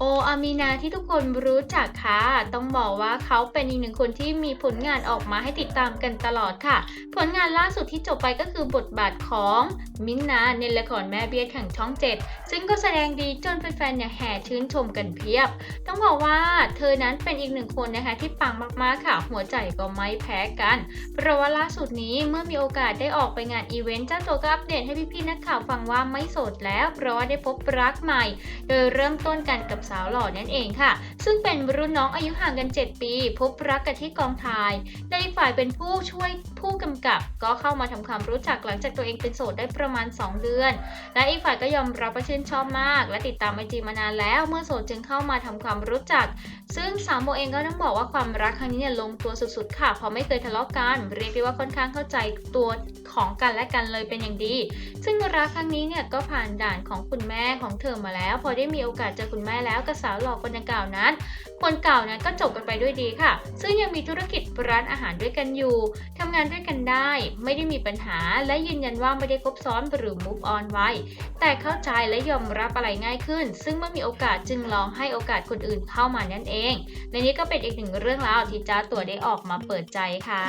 โออามีนาที่ทุกคนรู้จักค่ะ ต้องบอกว่าเขาเป็นอีกหนึ่งคนที่มีผลงานออกมาให้ติดตามกันตลอดค่ะ ผลงานล่าสุดที่จบไปก็คือบทบาทของมิ้นนาในละครแม่เบี้ยแข่งช่องเจ็ดซึ่งก็แสดงดีจนแฟนๆเนี่ยแห่ชื่นชมกันเพียบ ต้องบอกว่าเธอนั้นเป็นอีกหนึ่งคนนะคะที่ปังมากๆค่ะ หัวใจก็ไม่แพ้กัน เพราะว่าล่าสุดนี้เมื่อมีโอกาสได้ออกไปงานอีเวนต์เจ้าตัวก็อัปเดตให้พี่ๆนักข่าวฟังว่าไม่โสดแล้ว เพราะว่าได้พบรักใหม่ โดยเริ่มต้นกันกับสาวหล่อนั่นเองค่ะ ซึ่งเป็นรุ่นน้องอายุห่างกัน 7 ปี พบรักกันที่กองถ่ายและอีกฝ่ายเป็นผู้ช่วยผู้กำกับ ก็เข้ามาทำความรู้จักหลังจากตัวเองเป็นโสดได้ประมาณ 2 เดือน และอีกฝ่ายก็ยอมรับว่าชื่นชอบมาก และติดตามไอจีมานานแล้ว เมื่อโสดจึงเข้ามาทำความรู้จัก ซึ่งสาวโมเองก็ต้องบอกว่าความรักครั้งนี้เนี่ยลงตัวสุดๆ ค่ะเพราะไม่เคยทะเลาะกันเรียกได้ว่าค่อนข้างเข้าใจตัวของกันและกันเลยเป็นอย่างดี ซึ่งรักครั้งนี้เนี่ยก็ผ่านด่านของคุณแม่ของเธอมาแล้ว พอได้มีโอกาสเจอคุณแม่แล้วแล้วกับสาวหล่อคนดังกล่าวนั้น คนเก่านั้นก็จบกันไปด้วยดีค่ะ ซึ่งยังมีธุรกิจร้านอาหารด้วยกันอยู่ทำงานด้วยกันได้ ไม่ได้มีปัญหาและยืนยันว่าไม่ได้คบซ้อนหรือ move on ไว้ แต่เข้าใจและยอมรับอะไรง่ายขึ้น ซึ่งเมื่อมีโอกาสจึงลองให้โอกาสคนอื่นเข้ามานั่นเอง และนี่ก็เป็นอีกหนึ่งเรื่องราวที่จ้าตัวได้ออกมาเปิดใจค่ะ